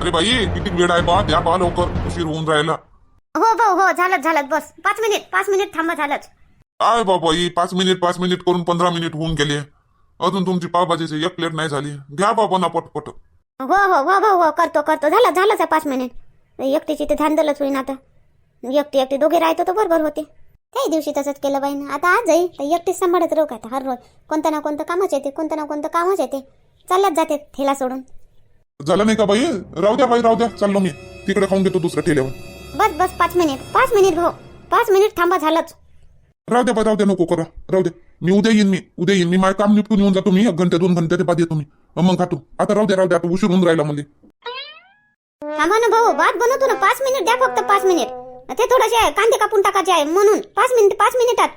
अरे बाई किती वेळ आहे बा द्या बा लवकर. उशीर होऊन राहिला. हो भाऊ हो झालंच झालं बस पाच मिनिट पाच मिनिट थांबा झालंच. काय बाबा ही पाच मिनिट पाच मिनिट करून पंधरा मिनिट होऊन गेले. अजून तुमची पावभाजीची एक प्लेट नाही झाली. घ्या बाबा ना पटपट. हो हो हो हो हो करतो करतो. झालं झालंच आहे पाच मिनिट. एकटीची ते धांदलच होईन आता. एकटी एकटी दोघे राहतो तर बरोबर होते. काही दिवशी तसंच केलं बाईनं. आता आज जाई तर एकटीच सांभाळत राहू का आता? हर रोज. कोणतं ना कोणतं कामच येते कोणतं ना कोणतं कामच येते. चालत जाते ठेला सोडून. झालं नाही का बाई? राहू द्या बाई राहू द्या. चाललो मी तिकडे खाऊन घेतो दुसऱ्या ठेल्यावर. बस बस पाच मिनिट पाच मिनिट भाऊ. पाच मिनिट थांबा झालंच. राहू द्या बाई राहू द्या नको करा. राहू द्या. मी उद्या येईन मी उद्या येईन. मी माझं काम निपटून येऊन जातो मी. एक घंटे दोन घंटे बाद येतो मी. मग खातो. आता राहू द्या राहू द्या. आता उशीर होऊन राहिला म्हणजे थांबा ना भाऊ भात बनवतो ना. पाच मिनिट द्या फक्त पाच मिनिट. ते थोडेसे कांदे कापून टाकायचे आहे म्हणून. पाच मिनिट पाच मिनिटात.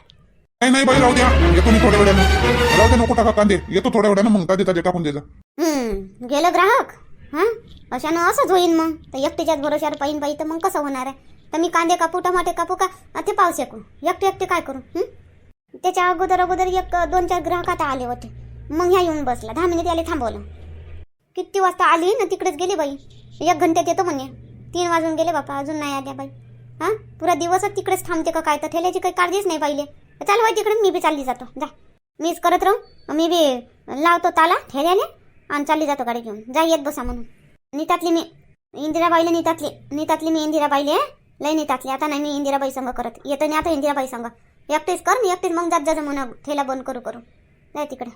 नाही नाही बाई राहू द्या. येतो मी थोड्या वेळानं. राहू द्या नको टाका कांदे. येतो थोड्या वेळानं मग ताजे ताजे टाकून द्यायचा हम्म गेलं ग्राहक? हां? अशानं असंच होईन मग. तर एकटेच्याच भरोश्यावर पाहिन पाहिजे तर मग कसं होणार आहे? तर मी कांदे कापू टमाटे कापू का? ते पाऊस एकू एकटे एकटे काय करू त्याच्या अगोदर अगोदर एक दोन चार ग्राहक आता आले होते. मग ह्या येऊन बसला. दहा मिनिट याले थांबवलं. किती वाजता आली ना तिकडेच गेली बाई? एक घंट्यात येतो म्हणे. तीन वाजून गेले बापा अजून नाही आल्या बाई. हां? पुरा दिवसच तिकडेच थांबते का काय? तर ठेल्याची काही काळजीच नाही पाहिले चाल बाई तिकडे मी बी चालली जातो. जा. मीच करत राहू. मी बी लावतो ताला ठेल्याने आणि चालली जातो गाडी घेऊन. जा येत बसा म्हणून. नीतातली मी इंदिराबाईला नीतातली नीतातली मी इंदिराबाईले. लय नीतातली. आता नाही मी इंदिराबाई संग करत. येतो नाही आता इंदिराबाई संग. एकटीच कर मी एकटीच. मग जात जा म्हणा ठेला बंद करू करू जाय तिकडे.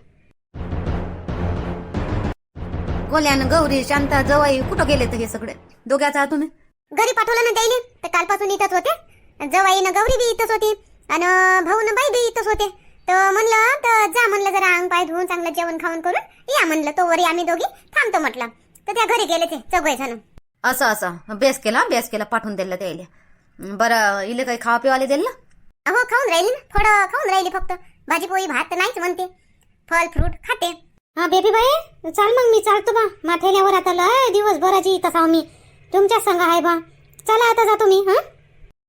कोल्यान गौरी शांता जवाई कुठं गेले तर हे सगळे? दोघ्याचा तुम्ही. घरी पाठवलं ना त्याईले? तर कालपासून इथंच होते. जवाईनं गौरी बी इथंच होती. आणि भाऊन बाई बी इथंच होते. तर म्हणलं तर जा म्हणलं जरा अंग पाय धुवून चांगलं जेवण खाऊन करून या म्हणलं तो वरी आम्ही दोघी थांबतो म्हटलं. तर त्या घरी गेले ते चौघे जण. असं असं. बेस केला बेस केला पाठवून दिलं त्याला बरं इले काही खावा पिवाले दिलं ना? हो खाऊन राहिली ना थोडं खाऊन राहिली फक्त. भाजी पोळी भात नाहीच म्हणते. फल फ्रूट खाते. हा बेबी बाई चाल मग मी चालतो बा. माथेल्यावर आता लय दिवसभराची इथं आहो मी. तुमच्या संग आहे बा. चला आता जातो मी हा?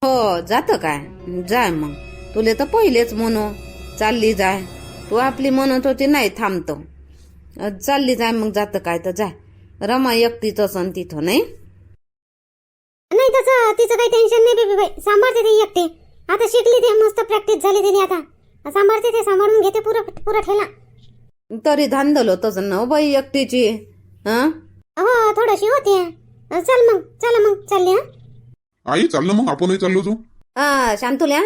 हो जात काय? जाय मग. तुले तर पहिलेच म्हणू. चालली जाय तू आपली म्हणत होती नाही थांबतो. चालली जाय मग जात काय तर जाय रमा एकटीच असन तिथं नाही? नाही तसं तिचं काही टेन्शन नाही बेबी बाई. सांभाळते ती एकटी. आता शिकली ते मस्त प्रॅक्टिस झाली तिने आता. सांभाळते ते सांभाळून घेते पुरं पुरा ठेला. तरी धांदल होतच ना हो बाई एकटीची. हं हो थोडीशी होती. चल मग चला मग चालली हा. आई चाललं मग आपणही चाललो तू हा शांतुल्या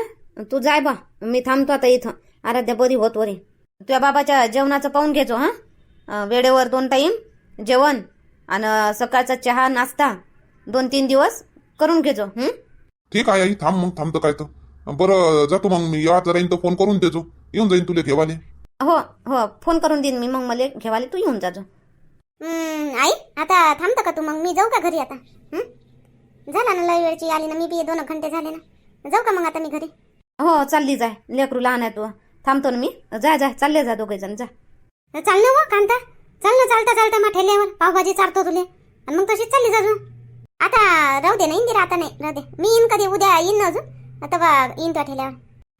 तू जाय बा. मी थांबतो आता इथं. आराध्या बरी होत वरी तुझ्या बाबाच्या जेवणाचं पाहून घेतो हा? वेळेवर दोन टाईम जेवण आणि सकाळचा चहा नाश्ता दोन तीन दिवस करून घेतो हं? ठीक आहे आई. थांब मग थांबतं काय तर. बरं जातो मग. मी या राहीन तर फोन करून देतो येऊन जाईन तुला घेवाले. हो हो. फोन करून देईन मी मग मला घेवाले. तू येऊन जाजो. हम्म, आई आता थांबता का तू मग? मी जाऊ का घरी आता? हं? झाला ना लय वेळची आली ना. मी बी दोन घंटे झाले ना. जाऊ का मग आता मी घरी? हो चालली जाय. लेकरू लहान आहे तू. थांबतो ना मी. जाय जाय चालले जा दोघे जण जा. चाल ना व कांता? चाल ना चालता चालता मग ठेल्यावर पावभाजी चारतो तुले. आणि मग तशीच चालली जाजू आता राहू दे ना इंदिरा आता नाही. राहू दे. मी येईन कधी? उद्या येईन ना अजून? आता बा येईन त्या ठेल्यावर.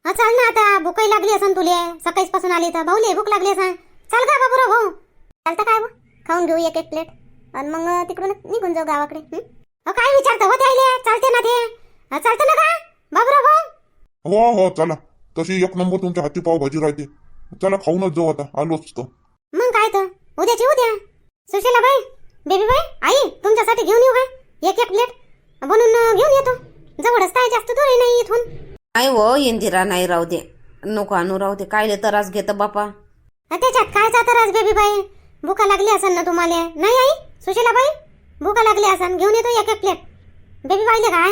हा चाल ना आता. भूकही लागली असन तुले. सकाळीच पासून आली तर. भाऊले भूक लागली असन. चाल का बाबूराव भाऊ चालतं काय बा खाऊन घेऊ एक एक प्लेट. आणि मग तिकडून निघून जाऊ गावाकडे. हं? काय विचारतं? हो त्याले चालते ना ते. हा, चालतं ना का? बाबूराव भाऊ हो हो चला. तशी एक नंबर तुमच्या हाती पावभाजी राहते. चला खाऊनच जाऊ आता. आलोच तर मग काय तर? उद्याची उद्या सुशीला बाई बेबी बाई आई तुमच्यासाठी घेऊन येऊ काय एक एक प्लेट बनवून घेऊन येतो. जवळच काय जास्त दूर नाही इथून. नाही हो इंदिरा नाही राहू दे. नको आणू राहू दे. कायले त्रास घेत बापा? अं, त्याच्यात काय जातं राज बेबी बाई? भूका लागली असन ना तुम्हाला? नाही आई सुशीला बाई? भूका लागली असन. घेऊन येतो एक एक प्लेट. बेबी बाईले काय?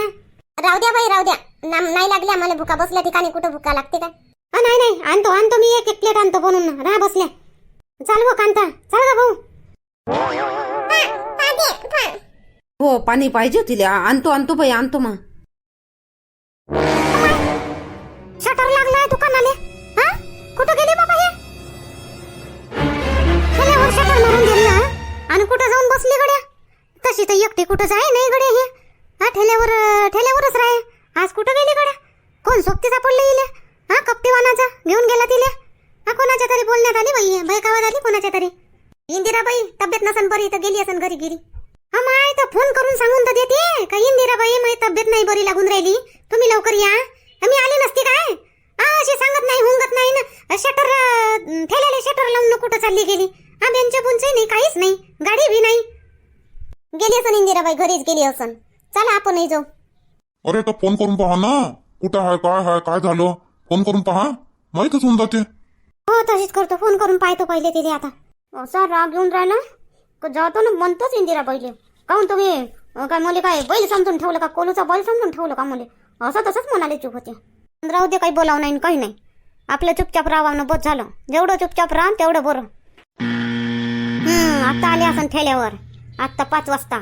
राहू द्या बाई राहू द्या. नाही लागली आम्हाला भूका. बसल्या ठिकाणी कुठं भूका लागते अं, नाही नाही. आणतो आणतो मी एक एक प्लेट आणतो बनवून. राहा बसल्या. चाल हो कांता. चाल का भाऊ. हो पाणी पाहिजे तिला. आणतो आणतो बाई आणतो मग. शटर लागलाय दुकानाले. हा? कुठं गेले बाबा हे? ठेल्यावर शटर मारून दिलं ना आणि कुठं जाऊन बसले गड्या? तशी तर एकटी कुठं जाय नाही गड्या हे हा ठेल्यावर अं, ठेल्यावरच राहे आज कुठं गेली गड्या कोण सोबती सापडले इले हा कप्टीवानाचा घेऊन गेला तिले हा कोणाच्या तरी बोलण्यात आली बाई तरी. इंदिराबाई तब्येत नसन बरी तर गेली असन घरी गिरी हा माय तर फोन करून सांगून तर देते. का इंदिराबाई माझी तब्येत नाही बरी लागून राहिली. तुम्ही लवकर या. मी आले नसते काय? असे सांगत नाही हुंगत नाही ना. शटर ठेल्याला शटर लावून कुठं चालली गेली? हा बेंच बुंच नाही काहीच नाही. गाडी बी नाही. गेली असन इंदिराबाई घरीच गेली असन. चला आपणही जाऊ. अरे तर फोन करून पहा ना. कुठं आहे काय आहे काय झालं? फोन करून पहा. माहीतच होऊन जाते. हो तशीच करतो. फोन करून पाहतो पहिले तिथे आता. असा राग येऊन राहिला? का जातो ना म्हणतोच इंदिरा पहिले. काहून तुम्ही अं, काय मुले काय बैल समजून ठेवलं का? कोलूचा बैल समजून ठेवलं का मुले? असं तसंच म्हणाले चूप होते. राहू दे काही बोलावं नाही न काही नाही. आपलं चुपचाप राहावं बस झालं. जेवढं चुपचाप राहा तेवढं बरं. हम्म आता आले असन ठेल्यावर. आत्ता पाच वाजता.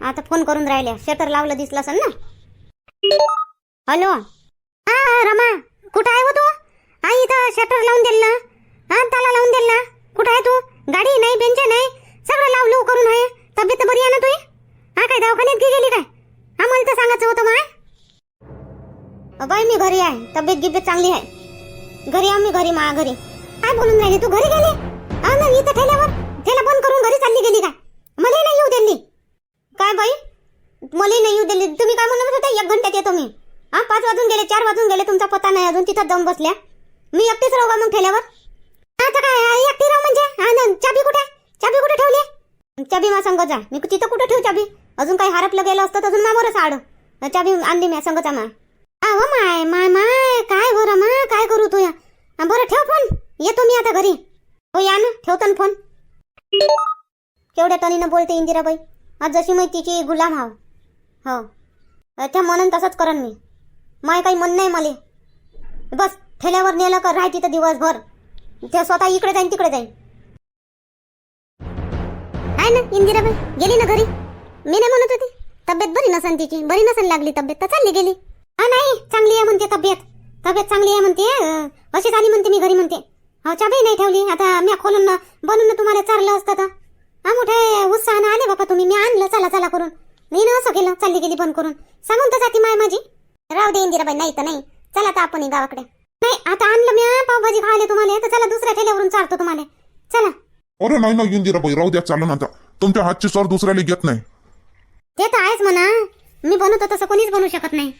आता फोन करून राहिल्या शटर लावलं दिसलं असेल ना? हॅलो? हा रमा कुठं आहे हो तू? आई इथं शटर लावून दिल ना? हा ताला लावून दिल ना? कुठं आहे तू? गाडी नाही बेंच नाही. सगळं लावलं करून आहे. तब्येत बरी आहे ना तुझी? हा काय दवाखान्यात गे गेली काय? आम्हाला तर सांगायचं होतं माय बाई मी घरी आहे. तब्येत गिब्येत चांगली आहे. घरी आम्ही मी घरी मा घरी. काय बोलून राहिली तू? घरी गेली? हा ना इथं ठेल्यावर? ठेला बंद करून घरी चालली गेली काय मला नाही येऊ दिली. काय बाई? मला नाही येऊ दिली. तुम्ही काय म्हणत होता? एक घंट्यात येतो मी. हा पाच वाजून गेले चार वाजून गेले तुमचा पत्ता नाही अजून. तिथं जाऊन बसल्या. मी एकटीच राहू का मग ठेल्यावर आता काय आ, एकटी राहू म्हणजे हा ना चाबी कुठे आहे? चाबी कुठे ठेवली चाबी मा संग जा. मी तिथं कुठं ठेवू चाबी? अजून काही हरपलं गेलं असतं तर अजून मामोरच आड चाबी आणली मी संगचा मा. हा हो माय माय माय काय बरं मा काय करू तू या? बरं ठेव फोन. येतो मी आता घरी. हो या ना. ठेवतो ना फोन. केवढ्या टनीनं बोलते इंदिराबाई. आज जशी मी तिची गुलाम हाव. हो. त्या म्हणून तसंच करन मी. माय काही मन नाही मले. बस ठेल्यावर नेलं का राह तिथं दिवसभर. त्या स्वतः इकडे जाईन तिकडे जाईन. आहे ना इंदिराबाई गेली ना घरी? मी नाही म्हणत होती. तब्येत बरी नसन तिची बरी नसन लागली तब्येत तर चालली गेली. हा नाही चांगली आहे म्हणते तब्येत. तब्येत चांगली आहे म्हणते अशीच आली म्हणते मी घरी म्हणते. हो चाबी नाही ठेवली. आता मी खोलून बनून बनवून तुम्हाला चारलं असतं तर. हा मोठे उत्साहानं आले बापा तुम्ही. मी आणलं चला चला करून. मी ना असं केलं चालली गेली बंद करून. सांगून तर जाती माय माझी. राहू दे इंदिराबाई नाही तर नाही. चला आता आपण गावाकडे. नाही आता आणलं मी पावभाजी खायला तुम्हाला तर चला दुसऱ्या ठेल्यावरून चारतो तुम्हाला. चला. अरे नाही ना इंदिराबाई राहू द्या चालन आता तुमच्या हातची सर दुसऱ्याला घेत नाही. ते तर आहेच म्हणा. मी बनवतो तसं कोणीच बनवू शकत नाही.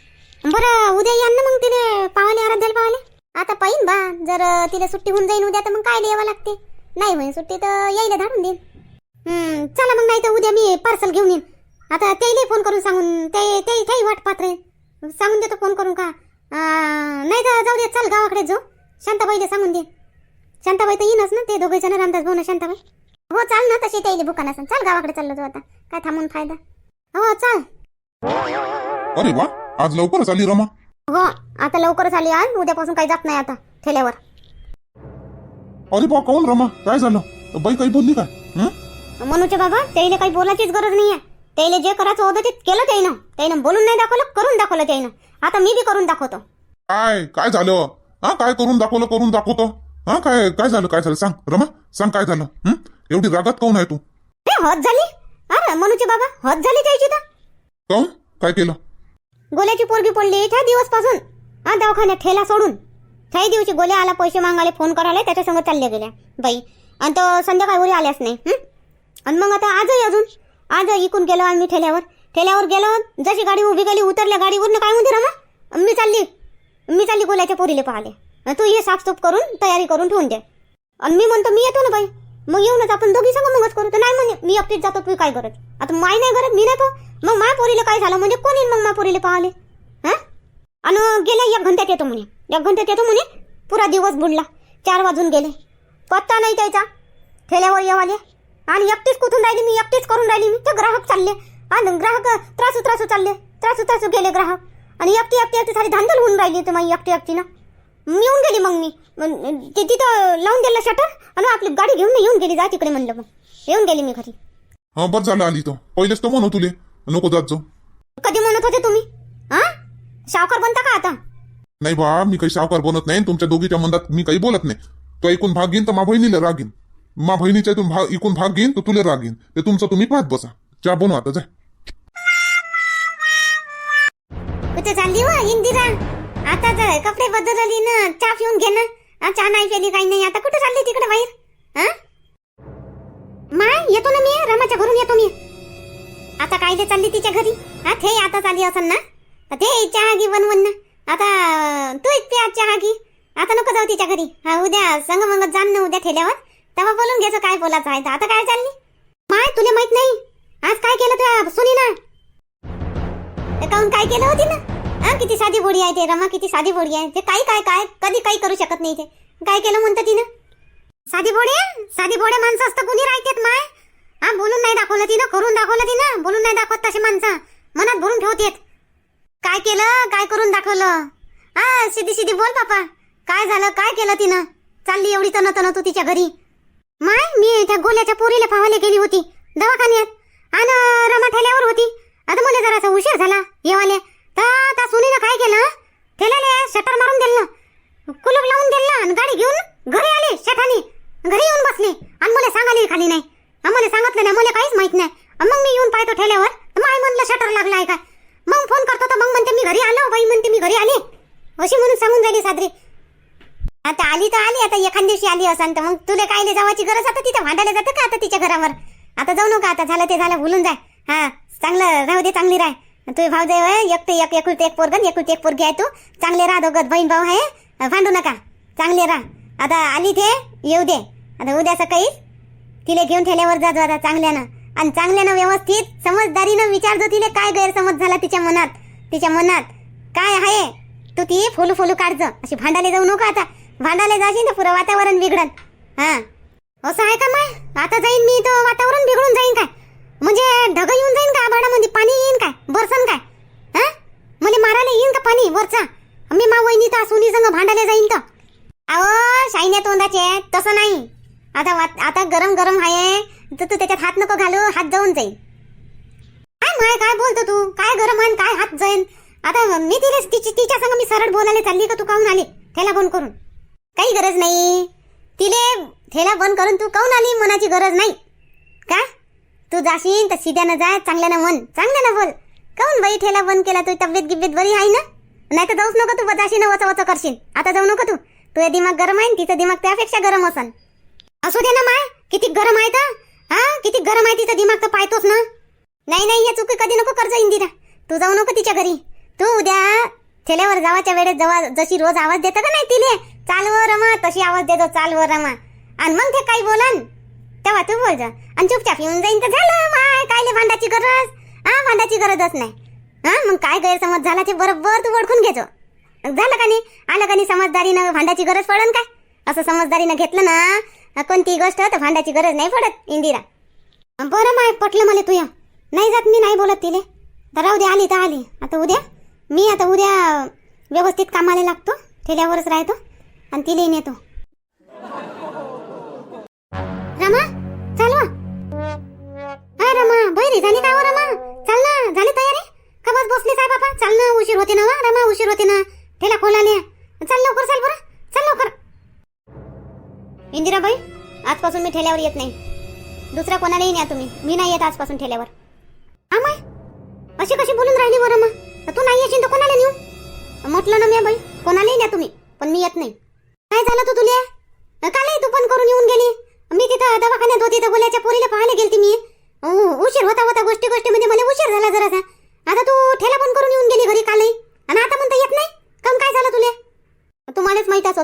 बरं उद्या या ना मग तिने पावाले आराध्याला पावाले. आता पाहिन बा जर तिला सुट्टी होऊन जाईन उद्या तर मग काय यावं लागते? नाही होईन सुट्टी तर यायला धाडून देईन. हम्म, चला मग नाही तर उद्या मी पार्सल घेऊन येईन. आता त्याला फोन करून सांगून ते ते काही वाट पाहत राहील. सांगून देतो फोन करून का? अं, नाही तर जाऊ दे चल गावाकडे जाऊ. शांताबाईला सांगून दे. शांताबाई तर येईनच ना ते दोघे जण रामदास भाऊ ना शांताबाई. हो चाल ना तशी त्याला बुकान असेल चल गावाकडे चाललो जाऊ आता. काय थांबून फायदा? हो चाल. अरे वा आज लवकरच आली रमा. हो आता लवकरच आली आज उद्यापासून काही जात नाही आता ठेल्यावर. अरे बा काऊन रमा? काय झालं? बाई काही बोलली काय हं? मनूचे बाबा त्याला काही बोलायचीच गरज नाहीये. त्याला जे करायचं होतं ते केलं त्यानं त्यानं बोलून नाही दाखवलं करून दाखवलं त्यानं आता मी बी करून दाखवतो. काय? काय झालं? हा काय करून दाखवलं करून दाखवतो? हा काय काय झालं काय झालं? सांग. रमा सांग काय झालं? हं? एवढी रागात काऊन आहे तू? हे हद झाली? अरे मनूचे बाबा हद झाली त्याची तर काऊन? काय केलं? गोल्याची पोरगी पडली त्या दिवसपासून हा दवाखान्यात ठेला सोडून. त्या दिवशी गोल्या आला पैसे मागायला फोन करायला त्याच्या संग चालल्या गेल्या. बाई आणि तो संध्याकाळी उरी आल्याच नाही हं? आणि मग आता आजही अजून आज इकून गेलो आम्ही ठेल्यावर. ठेल्यावर गेलो जशी गाडी उभी गेली उतरल्या गाडीवरनं काय म्हणते रमा? मी चालली. मी चालली गोल्याच्या पोरीले पाहिले तू ये साफसूफ करून तयारी करून ठेवून दे. आणि मी म्हणतो मी येतो ना बाई. मग येऊनच आपण दोघी संग मगच करू. तर नाही म्हणे मी अपडेट जातो तू काय करत आता माय नाही करत मी नाही पाहू मग मा पोरीला काय झालं? म्हणजे कोण येईल मग मा पोरीला पाहले हा? आणि गेल्या एक घंट्यात येतो म्हणे. एक घंट्यात येतो म्हणे पुरा दिवस बुडला. चार वाजून गेले. पत्ता नाही त्याचा. ठेल्यावर येवाले. आणि एकटीच कुठून राहिली मी? एकटीच करून राहिली मी. ते ग्राहक चालले. आणि ग्राहक त्रासू त्रासू चालले. त्रासू त्रासू गेले ग्राहक. आणि एकटी एकटी एकटी सारी धांदल होऊन राहिली होती माझी एकटी एकटीनं मी येऊन गेली मग मी. ते तिथं लावून दिलं शटर आणि आपली गाडी घेऊन येऊन गेली जा तिकडे म्हणलं मग. येऊन गेली मी घरी. हा बरं झालं आली तो पहिलेच तर म्हणू तुले नको जात जाऊ. कधी म्हणत होते तुम्ही? हा? सावकार बनता का आता? नाही बा मी काही सावकार बनत नाही तुमच्या दोघीच्या मनात मी काही बोलत नाही. तो ऐकून भाग घेईन तर मा बहिणीला रागीन मा बहिणीच्या इथून भाग इकून भाग घेईन तर तुला रागीन ते तुमचं तुम्ही पाहत बसा. चहा बनवा आता जाय कुठे चालली इंदिरा? आता जर कपडे बदलली ना चहा पिऊन घे ना. चहा नाही प्याली काही नाही. आता कुठे चालली तिकडे बाहेर? हा? माय येतो ना मी. रमाच्या घरून येतो मी. आता कायले चालली तिच्या घरी? हा थे आता चालली असन ना. ते चहा घे बनवून ना. आता तू एक चहा घे. आता नको जाऊ तिच्या घरी. हा उद्या संग मग जाण ना उद्या ठेल्यावर. तेव्हा बोलून घ्यायचं काय बोलायचं आहे. तर. आता काय चालली? माय तुला माहीत नाही. आज काय केलं तुझ्या सुनी ना काऊन काय केलं होती ना? हा किती साधी बोडी आहे ते रमा किती साधी बोडी आहे. ते काही काय काय कधी काही करू शकत नाही ते. काय केलं म्हणतं तिनं? साधी बोडे साधी बोडे माणसं असतं कुणी राहतेत माय? हा बोलून नाही दाखवलं तिनं करून दाखवलं तिनं. बोलून नाही दाखवत तशी माणसं. मनात भरून ठेवतेत. काय केलं? काय करून दाखवलं? हा सिधी सिधी बोल पापा काय झालं? काय केलं तिनं? चालली एवढी तन तन तू तिच्या घरी. माय मी त्या गोल्याच्या पोरीला पाहायला गेली होती. दवाखान्यात. आणि रमा ठेल्यावर होती. आता मला जरासा उशीर झाला येवाले. तर त्या सुनीनं काय केलं? ठेल्याले शटर मारून दिलं. कुलूप लावून दिलं आणि गाडी घेऊन घरी आली शेठानी. घरी येऊन बसली. आणि मला सांगाली खाली नाही. आम्हाला मला सांगितलं नाही मला काहीच माहीत नाही. मग मी येऊन पाहतो ठेल्यावर. माय म्हणलं शटर लागलं आहे काय मग फोन करतो तर मग म्हणते मी घरी आलो. बाई म्हणते मी घरी आली. अशी म्हणून सांगून झाली सादरी. आता आली तर आली आता एखाद दिवशी आली असन तर मग तुला काय जावाची गरज आता? तिथं भांडायला जातं का आता तिच्या घरावर? आता जाऊ नका आता झालं ते झालं भुलून जाय हा चांगलं राहू दे चांगली राह. तुम्ही भाऊ जाय एकटे एक एकुलते एक पोरगन एकुलते एक पोरगी आहे तू. चांगले राह दोघं बहीण भाऊ आहे भांडू नका. चांगले राहा. आता आली ते येऊ दे. आता उद्या सकाळी तिला घेऊन ठेल्यावर जातो आता चांगल्यानं. आणि चांगल्यानं व्यवस्थित समजदारीनं विचारतो तिला काय गैरसमज झाला तिच्या मनात. तिच्या मनात काय आहे तू ती फुलू फुलू काढज अशी भांडायला जाऊ नको आता. भांडायला जाशील तर पुरं वातावरण बिघडत हा. असं आहे का मग? आता जाईन मी तो वातावरण बिघडून जाईन काय? म्हणजे ढग येऊन जाईन का आभाळामध्ये पाणी येईन काय? बरसन काय? हा? मला म्हणजे मारायला येईन का पाणी वरचा? मी मा वहिनी तर सुनी संग भांडायला जाईन तर. अहो शाईन्या तोंडाचे तसं नाही. आता आता गरम गरम आहे तर तू त्याच्यात हात नको घालू हात जाऊन जाईल काय माय काय बोलतो तू? काय गरम आहे आणि काय हात जाईन? आता मी तिला तिची तिच्या संग मी सरळ बोलायला चालली का तू काहून आली? थेला बंद करून. काही गरज नाही. तिले थेला बंद करून तू काहून आली? मनाची गरज नाही. का? तू जाशील तर सिध्यानं जाय चांगल्यानं म्हण. चांगल्यानं बोल. काऊन बाई ठेला बंद केला? तुझी तब्येत गिब्येत बरी आहे ना? नाही तर जाऊच नको तू जाशील वच वच करशील आता जाऊ नको तू. तुझं दिमाग गरम आहे तिचं दिमाग त्यापेक्षा गरम असन. असू दे ना माय किती गरम आहे तर. हा? किती गरम आहे तिचं दिमाग तर पाहतोच ना? नाही नाही हे चुकी कधी नको कर्ज इंदिरा. तू जाऊ नको तिच्या घरी. तू उद्या ठेल्यावर जावाच्या वेळेस जवा जशी रोज आवाज देतं का नाही तिले? चाल व रमा तशी आवाज देतो चाल व रमा. आणि मग ते काही बोलन. तेव्हा तू बोल जा. आणि चुपचाप येऊन जाईन तर झालं माय कायले भांडाची गरज? हा भांडाची गरजच नाही. हा मग काय गैरसमज झाला ते बरोबर तू ओळखून घेतो झालं का नाही? आलं का नाही समजदारीनं भांडाची गरज पडन काय? असं समजदारीनं घेतलं ना कोणती गोष्ट तर भांडाची गरज नाही पडत इंदिरा. बरं माय पटलं मला तुया नाही जात मी नाही बोलत तिले. तर राहू दे आली तर आली. आता उद्या? मी आता उद्या व्यवस्थित कामाला लागतो ठेल्यावरच राहतो. आणि तिलेही नेतो. होते ना वा? रमा उशीर होते ना. ठेला खोलाले चल लवकर चल बरं. चल लवकर. इंदिराबाई आजपासून मी ठेल्यावर येत नाही. दुसरा कोणालाही न्या तुम्ही. मी नाही येत आजपासून ठेल्यावर. आमाय अशी कशी बोलून राहिली बरं मग? तू नाही येशील तर कोणाला नेऊ? म्हटलं ना मी बाई कोणालाही न्या तुम्ही. पण मी येत नाही. काय झालं तू तुला? कालही तू पण करून येऊन गेली. मी तिथं दवाखान्यात होती तर गोल्याच्या पोरीला पाहिलं गेलती मी उ- उशीर होता होता गोष्टी गोष्टीमध्ये मला उशीर झाला जरासा आता तू ठेला पण करून येऊन गेली घरी कालही आणि आता म्हणता येत नाही कम काय झालं तुले तुम्हालाच माहीतच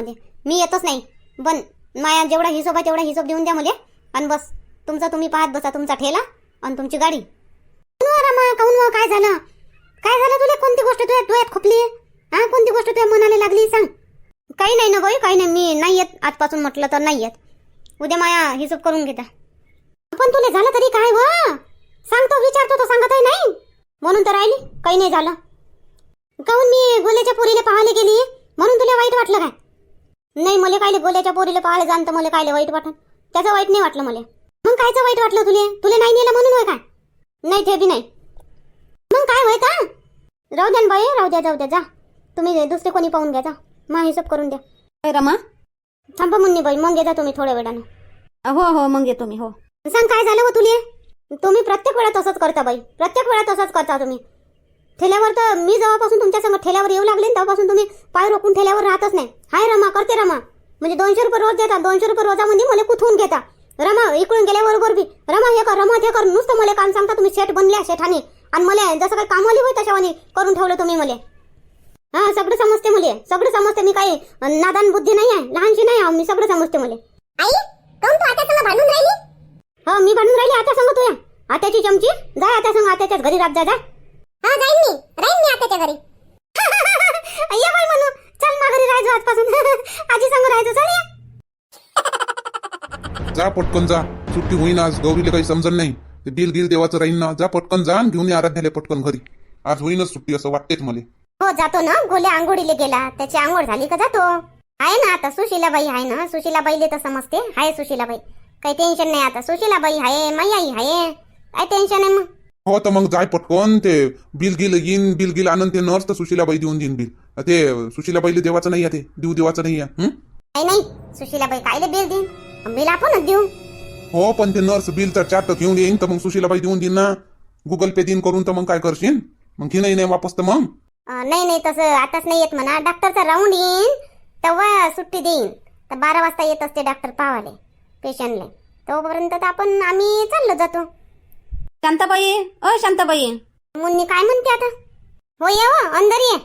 मध्ये. मी येतच नाही. पण माया जेवढा हिशोब आहे तेवढा हिशोब देऊन द्या मला. आणि बस. तुमचा तुम्ही पाहत बसा तुमचा ठेला आणि तुमची गाडी. काऊन काय झालं? काय झालं तुला? कोणती गोष्ट तुझ्या डोळ्यात खोपली? हा कोणती गोष्ट तुझ्या मनाला लागली? सांग. काही नाही ना बाई काही नाही. मी नाही येत. आजपासून म्हटलं तर नाही येत. उद्या माया हिशोब करून घेता. पण तुला झालं तरी काय व? सांगतो विचारतो तो सांगत आहे नाही. म्हणून तर राहिली. काही नाही झालं. काऊन मी गोल्याच्या पोरीला पाहायला गेली? म्हणून तुला वाईट वाटलं काय? नाही मला कायले गोल्याच्या पोरीला पाहायला जाण तर मला कायले वाईट वाटन? त्याचं वाईट नाही वाटलं मला. मग कायचं वाईट वाटलं तुले? तुला नाही नेलं म्हणून होय काय नाही ते बी नाही. मग काय होय का राहू द्या बाई राहू द्या जाऊ द्या जा. तुम्ही दुसरे कोणी पाहून घ्या जा. मा हिशोब करून द्या. काय रमा? थांबा मुन्नी बाई मग येता तुम्ही थोड्या वेळानं. हो हो मग येतो मी हो. सांग काय झालं हो तुले? तुम्ही प्रत्येक वेळा तसंच करता बाई. प्रत्येक वेळा तसंच करता तुम्ही. ठेल्यावर तर मी जेव्हापासून तुमच्या संग ठेल्यावर येऊ लागले तेव्हापासून तुम्ही पाय रोखून ठेल्यावर राहतच नाही. हाय रमा करते रमा. म्हणजे दोनशे रुपये रोज देता दोनशे रुपये रोजामध्ये मला कुठून घेता? रमा इकडून गेल्याबरोबर बी. रमा हे कर रमा ते कर. नुसतं मला काम सांगता तुम्ही शेठ बनल्या शेठाने. आणि मला जसं काही कामवाली होय तशावानी करून ठेवलं तुम्ही मला. हा सगळं समजते मुले. सगळं समजते मी काही नादान बुद्धी नाही आहे लहानशी नाही आहे मी सगळं समजते मुले. आई काऊन तू आता संग भांडून राहिली? हो मी भांडून राहिली आता सांग तू आत्याची चमची जाय आता सांग आत्याच्याच घरी रात जा जा. हा जाईन मी. राहीन मी आत्याच्या घरी. ये बाई म्हणू. चल मा घरी राहायचो आजपासून. आजी संग राहायचो. चल या. जा पटकन जा. सुट्टी होईन आज. गौरीला काही समजत नाही. ते बिल गिल देवाचं राहीन ना. जा पटकन. जा आणि घेऊन ये आराध्याला पटकन घरी. आज होईनच सुट्टी असं वाटतेच मला. हो जातो ना. गोल्या आंघोळीला गेला. त्याची आंघोळ झाली का जातो. आहे ना आता. सुशीलाबाई आहे ना. सुशीलाबाईले तर समजते. आहे सुशीलाबाई. काही टेन्शन नाही आता. सुशीलाबाई आहे माई आई आहे काय टेन्शन आहे मग? हो तर मग जाय पटकन ते बिल गिल येईन बिल गिल आणून ते नर्स तर सुशीलाबाई देऊन देईन बिल. ते सुशीलाबाईला देवाचं नाही आहे ते देऊ देवाचं नाही आहे हं? नाही नाही सुशीलाबाई कायले बिल देईन? बिल आपणच देऊ. हो पण ते नर्स बिल तर चार घेऊन येईन तर मग सुशीलाबाई देऊन देईन ना. गुगल पे देईन करून तर मग काय करशील? मग घे नाही वापस तर मग. अं, नाही नाही तसं आताच नाही येत म्हणा. डॉक्टरचा राऊंड येईन तेव्हा सुट्टी देईन. तर बारा वाजता येत असते डॉक्टर पावाले पेशंटले. तोपर्यंत तर आपण आम्ही चाललो जातो. शांताबाई अ शांताबाई. मुन्नी काय म्हणते आता? हो ये हो अंदर ये.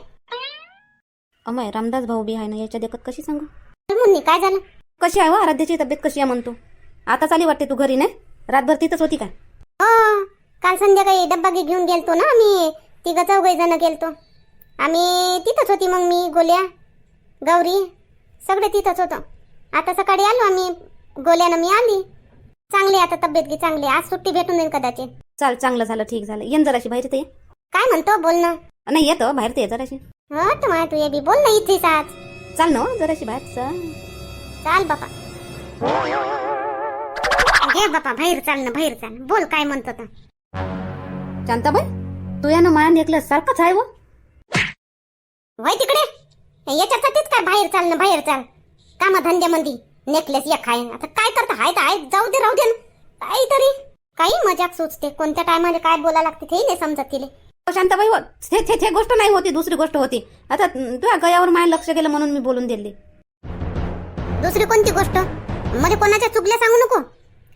अमय रामदास भाऊ बी आहे ना याच्या देखत कशी सांगू? मुन्नी काय झालं? कशी आहे हो आराध्याची तब्येत कशी आहे म्हणतो? आता चाली वाटते तू घरी नाही? रातभर तिथंच होती काय? हो काल संध्याकाळी डब्बा घे- घेऊन गेलतो ना आम्ही. तिघ चौघही जण गेलतो. आम्ही तिथंच होती मग मी गोल्या गौरी सगळे तिथंच होतो. आता सकाळी आलो आम्ही गोल्यानं मी आली. चांगली आता तब्येत घे चांगली आज सुट्टी भेटून जाईल कदाचित. चाल चांगलं झालं ठीक झालं. येन जराशी बाहेर ते काय म्हणतो? बोल ना. नाही येतो. बाहेर ते ये जराशी. हो तू ये बी. बोल ना इथेच आज. चाल ना हो, जराशी बाहेर चल. चाल बापा. घे बापा बाहेर चाल ना बाहेर चाल. बोल काय म्हणतो तर शांताबाई तू यानं माया ऐकलं सारखंच आहे व वय तिकडे. याच्यासाठीच काय बाहेर चाल ना बाहेर चाल. कामा धंद्यामध्ये नेकलेस एक आहे. आता काय करता? हाय तर हाय. जाऊ दे राहू दे ना. काहीतरी. काही मजाक सुचते. कोणत्या टायमाला काय बोला लागते ते नाही समजत तिले. शांताबाई हो ते ते- ते गोष्ट नाही होती दुसरी गोष्ट होती. आता तुझ्या गयावर माया लक्ष गेलं म्हणून मी बोलून दिली. दुसरी कोणती गोष्ट? मध्ये कोणाच्या चुकल्या सांगू नको.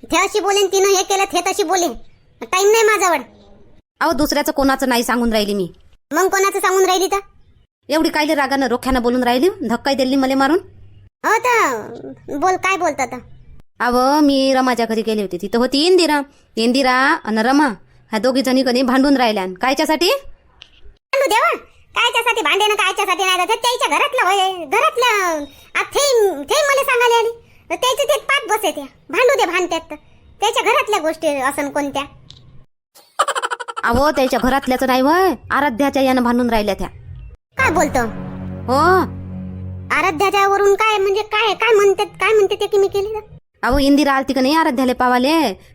ते अशी बोलेन तिनं हे केलं हे तशी बोलेन. टाइम नाही माझ्यावर. अहो दुसऱ्याचं कोणाचं नाही सांगून राहिली मी. मग कोणाचं सांगून राहिली तर? एवढी कायले रागानं रोख्यानं बोलून राहिली धक्काही दिली मला मारून? हो तर बोल काय बोलतात अव मी रमाच्या घरी गेली होती. तिथं होती इंदिरा. इंदिरा आणि रमा ह्या दोघी जणी कधी भांडून राहिल्या. कायच्यासाठी? भांडू देवा. कायच्यासाठी भांडे ना कायच्यासाठी नाही तर त्याच्या घरातलं होय. घरातलं आ, ते ते मला सांगायला आली. तर त्याचे ते पाच बसे त्या. भांडू दे भांडत्यात तर. त्याच्या घरातल्या गोष्टी असन कोणत्या? अहो त्याच्या घरातल्याच नाही वय आराध्याच्या यानं भांडून राहिल्या त्या. काय बोलतो? हो. आराध्याच्या वरून काय म्हणजे काय काय म्हणतात काय म्हणते ते की मी केली तर? अहो इंदिरा आलती का नाही आराध्याला पावाले?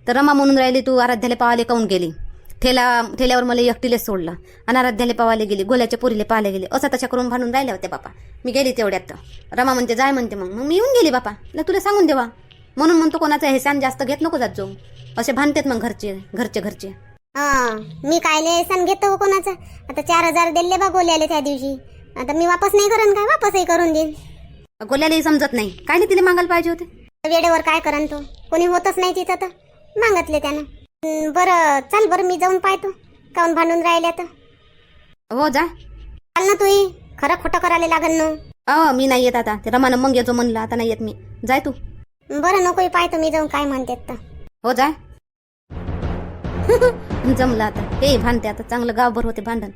तर रमा म्हणून राहिली तू आराध्याला पावाले काऊन गेली? ठेला ठेल्यावर मला एकटीलेच सोडलं आणि आराध्याला पावाले गेली गोल्याच्या पोरीले पाहायला गेली. असं तशा करून भांडून राहिल्या होत्या बापा. मी गेली तेवढ्यात. रमा म्हणते जाय म्हणते मग. मग मी येऊन गेली बापा. ल तुला सांगून देवा. म्हणून म्हणतो कोणाचा हेसान जास्त घेत नको जात जाऊ. असे भांडतेत मग घरचे घरचे घरचे. हा मी कायले सण घेतो हो कोणाचा? आता चार हजार दिले बा गोल्याले त्या दिवशी. आता मी वापस नाही करण काय? वापसही करून देईन. गोल्यालाही समजत नाही. काय नाही तिला मागायला पाहिजे होते? वेळेवर काय करन तो? कोणी होतच नाही तिथं तर. मागतले त्यानं. हं, बरं चल बरं मी जाऊन पाहतो. काऊन भांडून राहिल्या तर? हो जा. चाल ना तू खरं खोटं करायला लागल ना अ मी नाही येत आता. ते रमानं मग येतो म्हणलं आता नाही येत मी. जाय तू. बरं नको पाहतो मी जाऊन काय म्हणतात तर. हो जाय जमलं आता. हे भांडते आता. चांगलं गावभर होते भांडण.